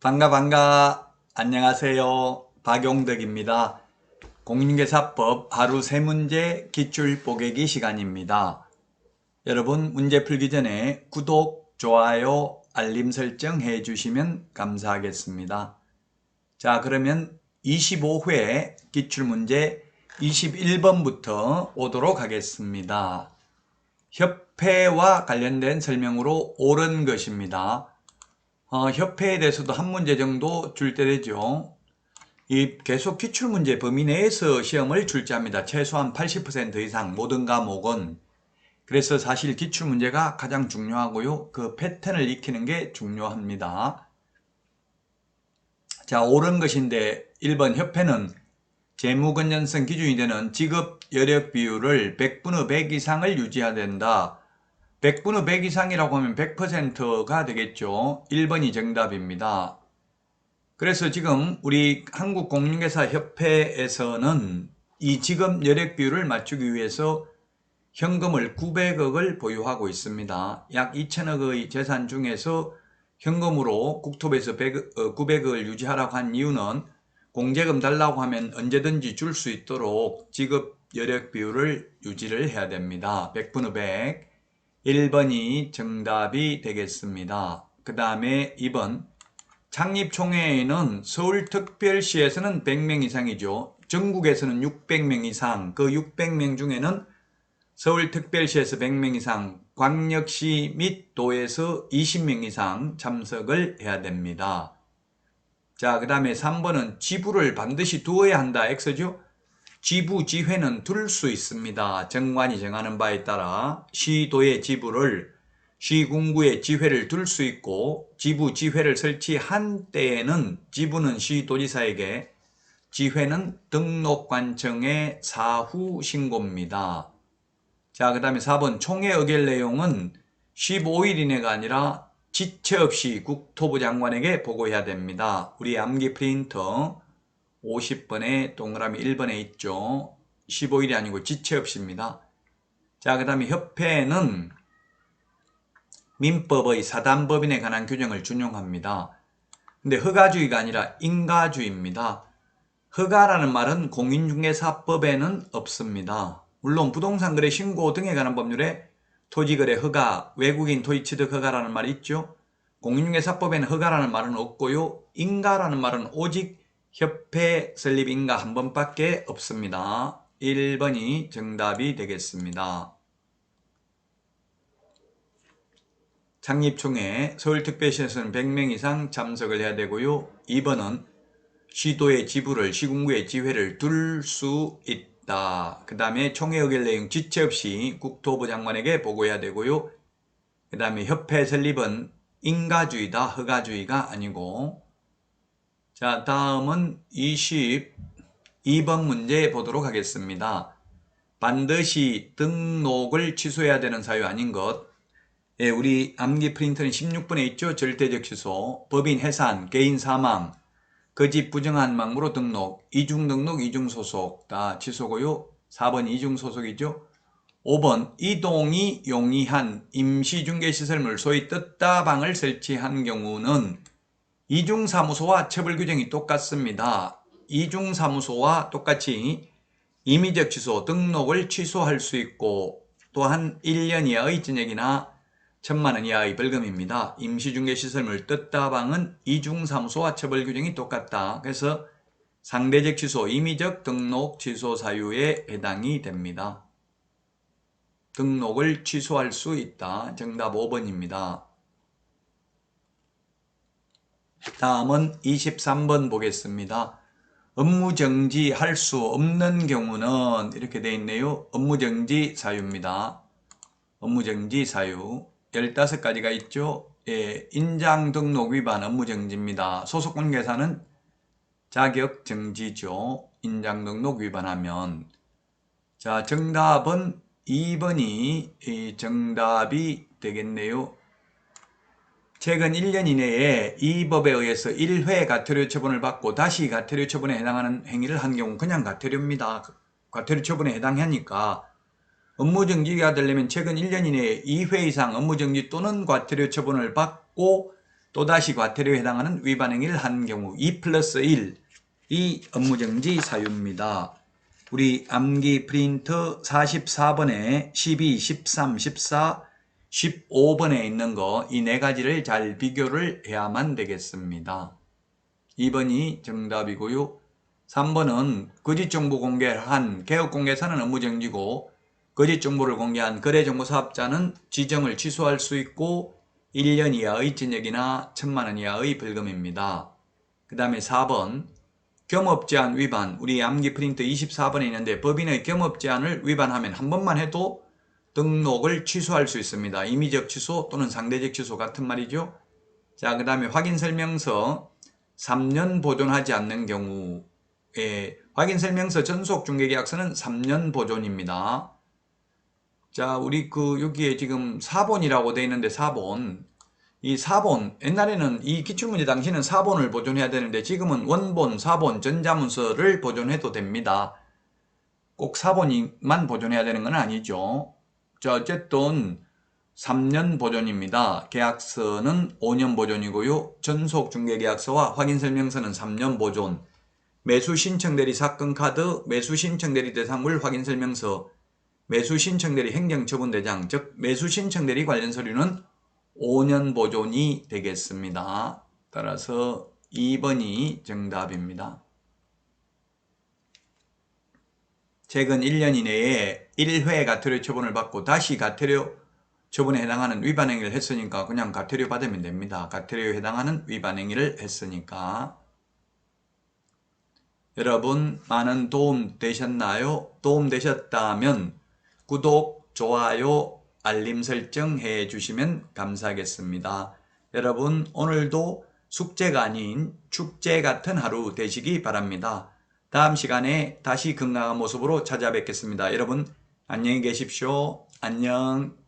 반가 반가. 안녕하세요. 박용덕입니다. 공인중개사법 하루 세 문제 기출 뽀개기 시간입니다. 여러분 문제 풀기 전에 구독 좋아요 알림 설정 해 주시면 감사하겠습니다 자 그러면 25회 기출문제 21번부터 오도록 하겠습니다 협회와 관련된 설명으로 옳은 것입니다 어, 협회에 대해서도 한 문제 정도 줄때 되죠. 이 계속 기출 문제 범위 내에서 시험을 출제합니다. 최소한 80% 이상 모든 과목은. 그래서 사실 기출 문제가 가장 중요하고요. 그 패턴을 익히는 게 중요합니다. 자, 옳은 것인데 1번 협회는 재무건전성 기준이 되는 지급 여력 비율을 100분의 100 이상을 유지해야 된다. 100분의 100 이상이라고 하면 100%가 되겠죠. 1번이 정답입니다. 그래서 지금 우리 한국공인중개사협회에서는 이 지급 여력 비율을 맞추기 위해서 현금을 900억을 보유하고 있습니다. 약 2천억의 재산 중에서 현금으로 국토부에서 100, 900억을 유지하라고 한 이유는 공제금 달라고 하면 언제든지 줄 수 있도록 지급 여력 비율을 유지를 해야 됩니다. 100분의 100. 1번이 정답이 되겠습니다. 그 다음에 2번 창립총회에는 서울특별시에서는 100명 이상이죠. 전국에서는 600명 이상, 그 600명 중에는 서울특별시에서 100명 이상, 광역시 및 도에서 20명 이상 참석을 해야 됩니다. 자, 그 다음에 3번은 지부를 반드시 두어야 한다. X죠? 지부 지회는 둘 수 있습니다. 정관이 정하는 바에 따라 시도의 지부를 시군구의 지회를 둘 수 있고 지부 지회를 설치한 때에는 지부는 시도지사에게 지회는 등록관청의 사후 신고입니다. 자, 그 다음에 4번 총회 의결 내용은 15일 이내가 아니라 지체 없이 국토부 장관에게 보고해야 됩니다. 우리 암기 프린터 50번에 동그라미 1번에 있죠. 15일이 아니고 지체 없이입니다. 자, 그 다음에 협회는 민법의 사단법인에 관한 규정을 준용합니다. 근데 허가주의가 아니라 인가주의입니다. 허가라는 말은 공인중개사법에는 없습니다. 물론 부동산 거래 신고 등에 관한 법률에 토지거래 허가, 외국인 토지 취득 허가라는 말이 있죠. 공인중개사법에는 허가라는 말은 없고요. 인가라는 말은 오직 협회 설립 인가 한 번밖에 없습니다. 1번이 정답이 되겠습니다. 창립총회 서울특별시에서는 100명 이상 참석을 해야 되고요. 2번은 시도의 지부를 시군구의 지회를 둘 수 있다. 그 다음에 총회 의결 내용 지체 없이 국토부 장관에게 보고해야 되고요. 그 다음에 협회 설립은 인가주의다. 허가주의가 아니고 자 다음은 22번 문제 보도록 하겠습니다. 반드시 등록을 취소해야 되는 사유 아닌 것 예, 우리 암기 프린터는 16번에 있죠. 절대적 취소, 법인 해산, 개인 사망, 거짓 부정한 망무로 등록, 이중 등록, 이중 소속 다 취소고요. 4번 이중 소속이죠. 5번 이동이 용이한 임시중개시설물 소위 뜻다방을 설치한 경우는 이중사무소와 처벌 규정이 똑같습니다. 이중사무소와 똑같이 임의적 취소, 등록을 취소할 수 있고 또한 1년 이하의 징역이나 천만 원 이하의 벌금입니다. 임시중개시설물 뜻다방은 이중사무소 와 처벌 규정이 똑같다. 그래서 상대적 취소, 임의적 등록 취소 사유에 해당이 됩니다. 등록을 취소할 수 있다. 정답 5번입니다. 다음은 23번 보겠습니다. 업무정지 할 수 없는 경우는 이렇게 되어 있네요. 업무정지 사유입니다. 업무정지 사유 15가지가 있죠. 예, 인장 등록 위반 업무정지입니다. 소속관계사는 자격정지죠. 인장 등록 위반하면 자 정답은 2번이 정답이 되겠네요. 최근 1년 이내에 이 법에 의해서 1회 과태료 처분을 받고 다시 과태료 처분에 해당하는 행위를 한 경우 그냥 과태료입니다. 과태료 처분에 해당하니까 업무정지가 되려면 최근 1년 이내에 2회 이상 업무정지 또는 과태료 처분을 받고 또다시 과태료에 해당하는 위반 행위를 한 경우 2 플러스 1, 이 업무정지 사유입니다. 우리 암기 프린트 44번에 12, 13, 14, 15번에 있는 거 이 네 가지를 잘 비교를 해야만 되겠습니다. 2번이 정답이고요. 3번은 거짓 정보 공개한 개업 공개사는 업무정지고 거짓 정보를 공개한 거래정보 사업자는 지정을 취소할 수 있고 1년 이하의 징역이나 1천만 원 이하의 벌금입니다. 그 다음에 4번 겸업 제한 위반 우리 암기 프린트 24번에 있는데 법인의 겸업 제한을 위반하면 한 번만 해도 등록을 취소할 수 있습니다. 임의적 취소 또는 상대적 취소 같은 말이죠. 자, 그 다음에 확인 설명서 3년 보존하지 않는 경우에 확인 설명서 전속 중개계약서는 3년 보존입니다. 자, 우리 그 여기에 지금 4번이라고 돼 있는데 4번. 이 4번 옛날에는 이 기출문제 당시는 4번을 보존해야 되는데 지금은 원본, 4번, 전자문서를 보존해도 됩니다. 꼭 4번만 보존해야 되는 건 아니죠. 자, 어쨌든 3년 보존입니다. 계약서는 5년 보존이고요. 전속 중개 계약서와 확인 설명서는 3년 보존. 매수 신청 대리 사건 카드, 매수 신청 대리 대상물 확인 설명서, 매수 신청 대리 행정처분 대장, 즉 매수 신청 대리 관련 서류는 5년 보존이 되겠습니다. 따라서 2번이 정답입니다. 최근 1년 이내에 1회 과태료 처분을 받고 다시 과태료 처분에 해당하는 위반 행위를 했으니까 그냥 과태료 받으면 됩니다. 과태료에 해당하는 위반 행위를 했으니까. 여러분 많은 도움 되셨나요? 도움 되셨다면 구독, 좋아요, 알림 설정 해 주시면 감사하겠습니다. 여러분 오늘도 숙제가 아닌 축제 같은 하루 되시기 바랍니다. 다음 시간에 다시 건강한 모습으로 찾아뵙겠습니다. 여러분 안녕히 계십시오. 안녕.